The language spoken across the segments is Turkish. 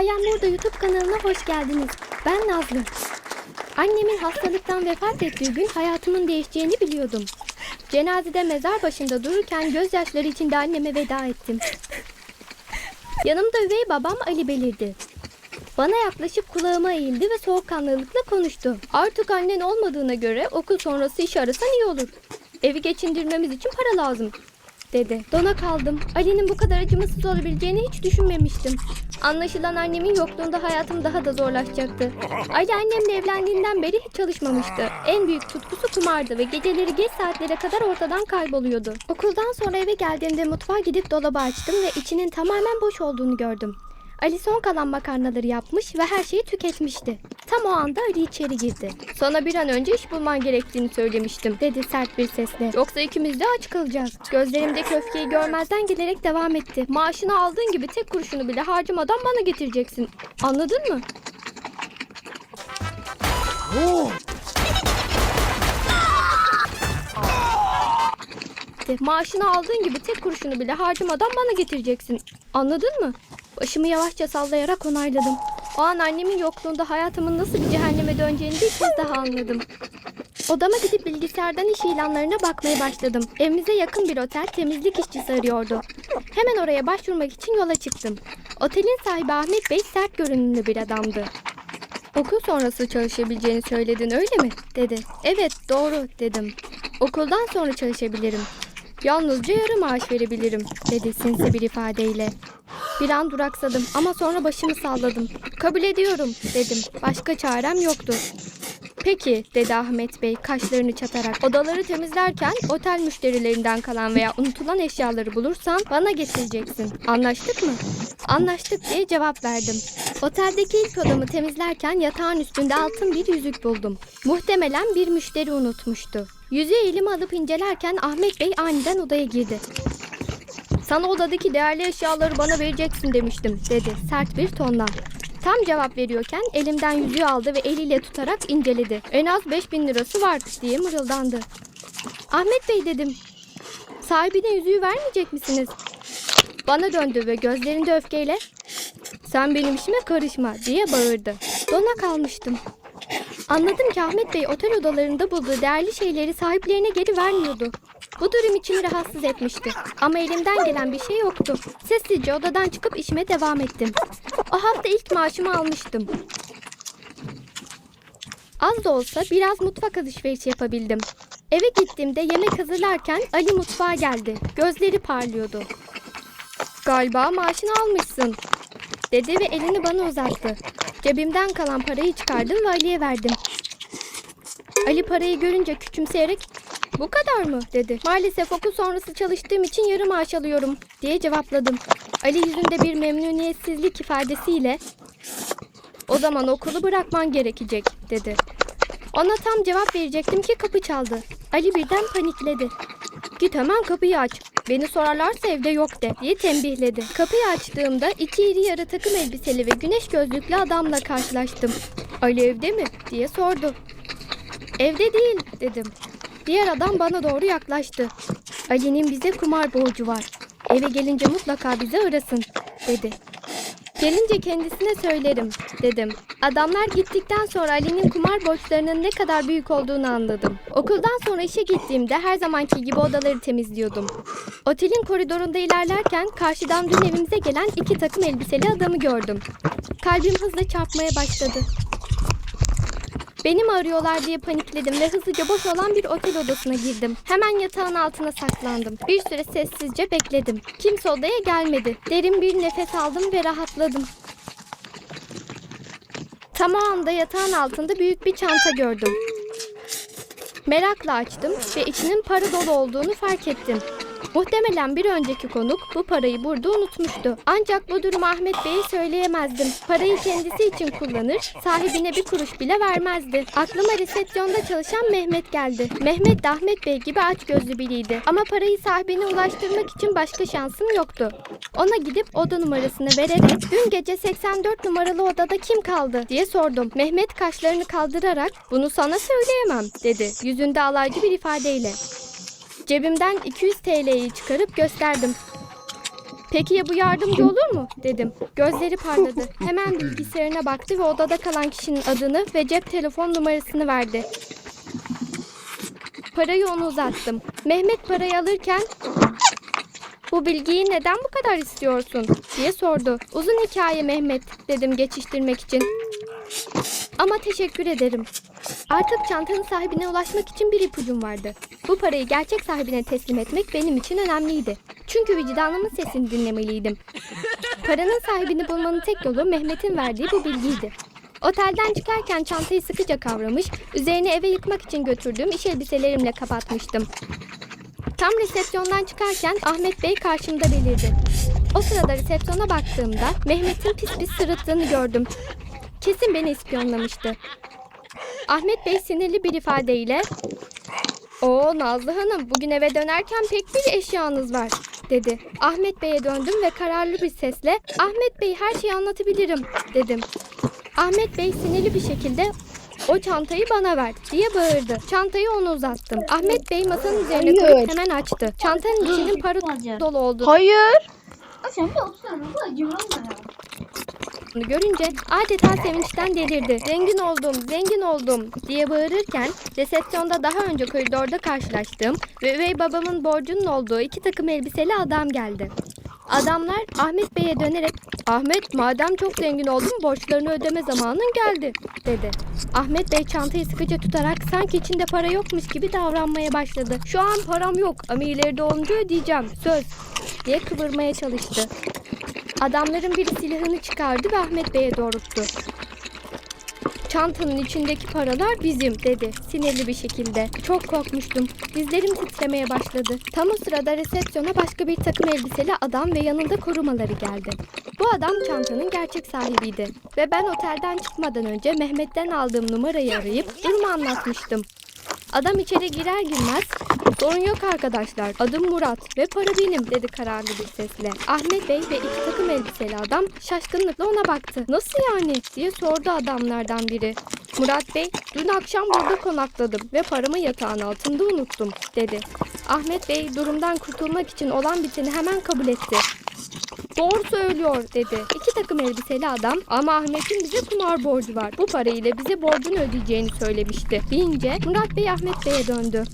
Bayan Burada YouTube kanalına hoş geldiniz. Ben Nazlı. Annemin hastalıktan vefat ettiği gün hayatımın değişeceğini biliyordum. Cenazede mezar başında dururken gözyaşları içinde anneme veda ettim. Yanımda üvey babam Ali belirdi. Bana yaklaşıp kulağıma eğildi ve soğukkanlılıkla konuştu. Artık annen olmadığına göre okul sonrası iş arasan iyi olur. Evi geçindirmemiz için para lazım dedi. Dona kaldım. Ali'nin bu kadar acımasız olabileceğini hiç düşünmemiştim. Anlaşılan annemin yokluğunda hayatım daha da zorlaşacaktı. Ali annemle evlendiğinden beri hiç çalışmamıştı. En büyük tutkusu kumardı ve geceleri geç saatlere kadar ortadan kayboluyordu. Okuldan sonra eve geldiğimde mutfağa gidip dolabı açtım ve içinin tamamen boş olduğunu gördüm. Ali son kalan makarnaları yapmış ve her şeyi tüketmişti. Tam o anda Ali içeri girdi. Sana bir an önce iş bulman gerektiğini söylemiştim dedi sert bir sesle. Yoksa ikimiz de aç kalacağız. Gözlerimdeki öfkeyi görmezden gelerek devam etti. Maaşını aldığın gibi tek kuruşunu bile harcamadan bana getireceksin. Anladın mı? Maaşını aldığın gibi tek kuruşunu bile harcamadan bana getireceksin. Anladın mı? Başımı yavaşça sallayarak onayladım. O an annemin yokluğunda hayatımın nasıl bir cehenneme döneceğini bir kez daha anladım. Odama gidip bilgisayardan iş ilanlarına bakmaya başladım. Evimize yakın bir otel temizlik işçisi arıyordu. Hemen oraya başvurmak için yola çıktım. Otelin sahibi Ahmet Bey sert görünümlü bir adamdı. Okul sonrası çalışabileceğini söyledin öyle mi? dedi. Evet doğru dedim. Okuldan sonra çalışabilirim. Yalnızca yarı maaş verebilirim dedi sinsi bir ifadeyle. Bir an duraksadım ama sonra başımı salladım. Kabul ediyorum dedim. Başka çarem yoktu. Peki dedi Ahmet Bey kaşlarını çatarak. Odaları temizlerken otel müşterilerinden kalan veya unutulan eşyaları bulursan bana getireceksin. Anlaştık mı? Anlaştık diye cevap verdim. Oteldeki ilk odamı temizlerken yatağın üstünde altın bir yüzük buldum. Muhtemelen bir müşteri unutmuştu. Yüzüğü elime alıp incelerken Ahmet Bey aniden odaya girdi. Sana odadaki değerli eşyaları bana vereceksin demiştim dedi sert bir tonla. Tam cevap veriyorken elimden yüzüğü aldı ve eliyle tutarak inceledi. En az 5000 lirası var diye mırıldandı. Ahmet Bey dedim. Sahibine yüzüğü vermeyecek misiniz? Bana döndü ve gözlerinde öfkeyle sen benim işime karışma diye bağırdı. Dona kalmıştım. Anladım ki Ahmet Bey otel odalarında bulduğu değerli şeyleri sahiplerine geri vermiyordu. Bu durum içimi rahatsız etmişti. Ama elimden gelen bir şey yoktu. Sessizce odadan çıkıp işime devam ettim. O hafta ilk maaşımı almıştım. Az da olsa biraz mutfak alışverişi yapabildim. Eve gittiğimde yemek hazırlarken Ali mutfağa geldi. Gözleri parlıyordu. Galiba maaşını almışsın dedi ve elini bana uzattı. Cebimden kalan parayı çıkardım ve Ali'ye verdim. Ali parayı görünce küçümseyerek bu kadar mı dedi. Maalesef okul sonrası çalıştığım için yarı maaş alıyorum diye cevapladım. Ali yüzünde bir memnuniyetsizlik ifadesiyle o zaman okulu bırakman gerekecek dedi. Ona tam cevap verecektim ki kapı çaldı. Ali birden panikledi. Git hemen kapıyı aç. Beni sorarlarsa evde yok de diye tembihledi. Kapıyı açtığımda iki iri yarı takım elbiseli ve güneş gözlüklü adamla karşılaştım. Ali evde mi diye sordu. Evde değil dedim. Diğer adam bana doğru yaklaştı. Ali'nin bize kumar borcu var. Eve gelince mutlaka bizi arasın dedi. Gelince kendisine söylerim dedim. Adamlar gittikten sonra Ali'nin kumar borçlarının ne kadar büyük olduğunu anladım. Okuldan sonra işe gittiğimde her zamanki gibi odaları temizliyordum. Otelin koridorunda ilerlerken karşıdan dün evimize gelen iki takım elbiseli adamı gördüm. Kalbim hızla çarpmaya başladı. Beni mi arıyorlar diye panikledim ve hızlıca boş olan bir otel odasına girdim. Hemen yatağın altına saklandım. Bir süre sessizce bekledim. Kimse odaya gelmedi. Derin bir nefes aldım ve rahatladım. Tam o anda yatağın altında büyük bir çanta gördüm. Merakla açtım ve içinin para dolu olduğunu fark ettim. Muhtemelen bir önceki konuk bu parayı burada unutmuştu. Ancak bu durumu Ahmet Bey'e söyleyemezdim. Parayı kendisi için kullanır, sahibine bir kuruş bile vermezdi. Aklıma resepsiyonda çalışan Mehmet geldi. Mehmet de Ahmet Bey gibi aç gözlü biriydi. Ama parayı sahibine ulaştırmak için başka şansım yoktu. Ona gidip oda numarasını vererek dün gece 84 numaralı odada kim kaldı diye sordum. Mehmet kaşlarını kaldırarak bunu sana söyleyemem dedi. Yüzünde alaycı bir ifadeyle. Cebimden 200 TL'yi çıkarıp gösterdim. Peki ya bu yardımcı olur mu? dedim. Gözleri parladı. Hemen bilgisayarına baktı ve odada kalan kişinin adını ve cep telefon numarasını verdi. Parayı ona uzattım. Mehmet parayı alırken bu bilgiyi neden bu kadar istiyorsun diye sordu. Uzun hikaye Mehmet dedim geçiştirmek için. Ama teşekkür ederim. Artık çantanın sahibine ulaşmak için bir ipucum vardı. Bu parayı gerçek sahibine teslim etmek benim için önemliydi. Çünkü vicdanımın sesini dinlemeliydim. Paranın sahibini bulmanın tek yolu Mehmet'in verdiği bu bilgiydi. Otelden çıkarken çantayı sıkıca kavramış, üzerine eve yıkmak için götürdüğüm iş elbiselerimle kapatmıştım. Tam resepsiyondan çıkarken Ahmet Bey karşımda belirdi. O sırada resepsiyona baktığımda Mehmet'in pis pis sırıttığını gördüm. Kesin beni ispiyonlamıştı. Ahmet Bey sinirli bir ifadeyle "Oo Nazlı Hanım, bugün eve dönerken pek bir eşyanız var." dedi. Ahmet Bey'e döndüm ve kararlı bir sesle "Ahmet Bey her şeyi anlatabilirim." dedim. Ahmet Bey sinirli bir şekilde o çantayı bana ver diye bağırdı. Çantayı ona uzattım. Ahmet Bey masanın üzerine Hayır. koyup hemen açtı. Çantanın içinin para dolu oldu. Hayır. Sen bir otursana. Bu acımam bana. Bunu görünce adeta sevinçten delirdi. Zengin oldum, zengin oldum diye bağırırken resepsiyonda daha önce koridorda karşılaştığım ve üvey babamın borcunun olduğu iki takım elbiseli adam geldi. Adamlar Ahmet Bey'e dönerek Ahmet madem çok zengin oldun borçlarını ödeme zamanın geldi dedi. Ahmet Bey çantayı sıkıca tutarak sanki içinde para yokmuş gibi davranmaya başladı. Şu an param yok ama ileride olunca ödeyeceğim söz diye kıvırmaya çalıştı. Adamların biri silahını çıkardı ve Ahmet Bey'e doğrulttu. Çantanın içindeki paralar bizim dedi sinirli bir şekilde. Çok korkmuştum. Dizlerim titremeye başladı. Tam o sırada resepsiyona başka bir takım elbiseli adam ve yanında korumaları geldi. Bu adam çantanın gerçek sahibiydi. Ve ben otelden çıkmadan önce Mehmet'ten aldığım numarayı arayıp durumu anlatmıştım. Adam içeri girer girmez sorun yok arkadaşlar adım Murat ve para benim dedi kararlı bir sesle. Ahmet Bey ve iki takım elbiseli adam şaşkınlıkla ona baktı. Nasıl yani diye sordu adamlardan biri. Murat Bey dün akşam burada konakladım ve paramı yatağın altında unuttum dedi. Ahmet Bey durumdan kurtulmak için olan biteni hemen kabul etti. Doğru söylüyor dedi. İki takım elbiseli adam ama Ahmet'in bize kumar borcu var. Bu parayla bize borcunu ödeyeceğini söylemişti. Deyince Murat Bey Ahmet Bey'e döndü.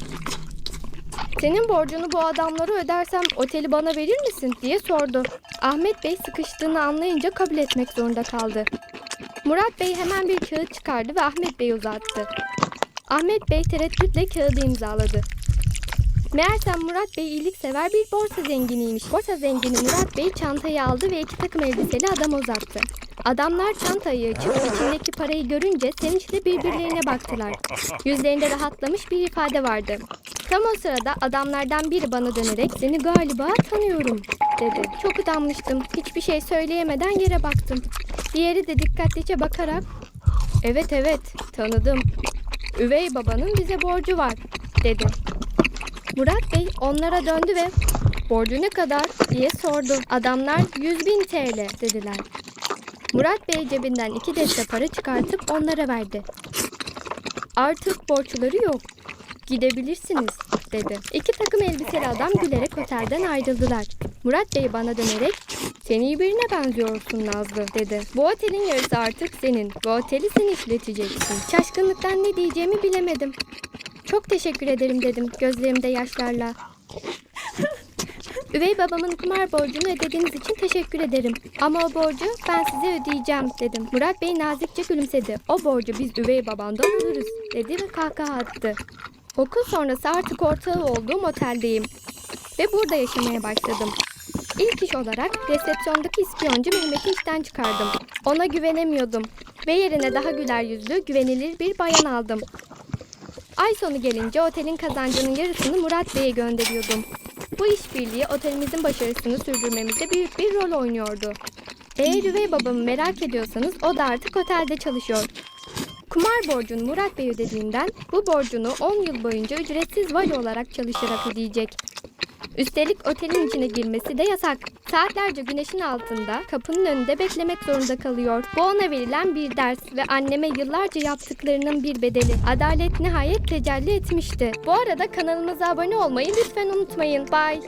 Senin borcunu bu adamlara ödersem oteli bana verir misin diye sordu. Ahmet Bey sıkıştığını anlayınca kabul etmek zorunda kaldı. Murat Bey hemen bir kağıt çıkardı ve Ahmet Bey'e uzattı. Ahmet Bey tereddütle kağıdı imzaladı. Meğersem Murat Bey iyiliksever bir borsa zenginiymiş. Borsa zengini Murat Bey çantayı aldı ve iki takım elbiseli adama uzattı. Adamlar çantayı açıp içindeki parayı görünce sevinçle birbirlerine baktılar. Yüzlerinde rahatlamış bir ifade vardı. Tam o sırada adamlardan biri bana dönerek seni galiba tanıyorum dedi. Çok utanmıştım. Hiçbir şey söyleyemeden yere baktım. Diğeri de dikkatlice bakarak evet evet tanıdım. Üvey babanın bize borcu var dedi. Murat Bey onlara döndü ve borcu ne kadar diye sordu. Adamlar 100 bin TL dediler. Murat Bey cebinden iki deste para çıkartıp onlara verdi. Artık borçları yok. Gidebilirsiniz dedi. İki takım elbiseli adam gülerek otelden ayrıldılar. Murat Bey bana dönerek sen iyi birine benziyorsun Nazlı dedi. Bu otelin yarısı artık senin. Bu oteli sen işleteceksin. Şaşkınlıktan ne diyeceğimi bilemedim. Çok teşekkür ederim dedim gözlerimde yaşlarla. Üvey babamın kumar borcunu ödediğiniz için teşekkür ederim. Ama o borcu ben size ödeyeceğim dedim. Murat Bey nazikçe gülümsedi. O borcu biz üvey babandan alırız dedi ve kahkaha attı. Okul sonrası artık ortağı olduğum oteldeyim. Ve burada yaşamaya başladım. İlk iş olarak resepsiyondaki ispiyoncu Mehmet'i işten çıkardım. Ona güvenemiyordum. Ve yerine daha güler yüzlü, güvenilir bir bayan aldım. Ay sonu gelince otelin kazancının yarısını Murat Bey'e gönderiyordum. Bu işbirliği otelimizin başarısını sürdürmemizde büyük bir rol oynuyordu. Eğer üvey babamı merak ediyorsanız o da artık otelde çalışıyor. Kumar borcunu Murat Bey ödediğinden bu borcunu 10 yıl boyunca ücretsiz vali olarak çalışarak ödeyecek. Üstelik otelin içine girmesi de yasak. Saatlerce güneşin altında kapının önünde beklemek zorunda kalıyor. Bu ona verilen bir ders ve anneme yıllarca yaptıklarının bir bedeli. Adalet nihayet tecelli etmişti. Bu arada kanalımıza abone olmayı lütfen unutmayın. Bye.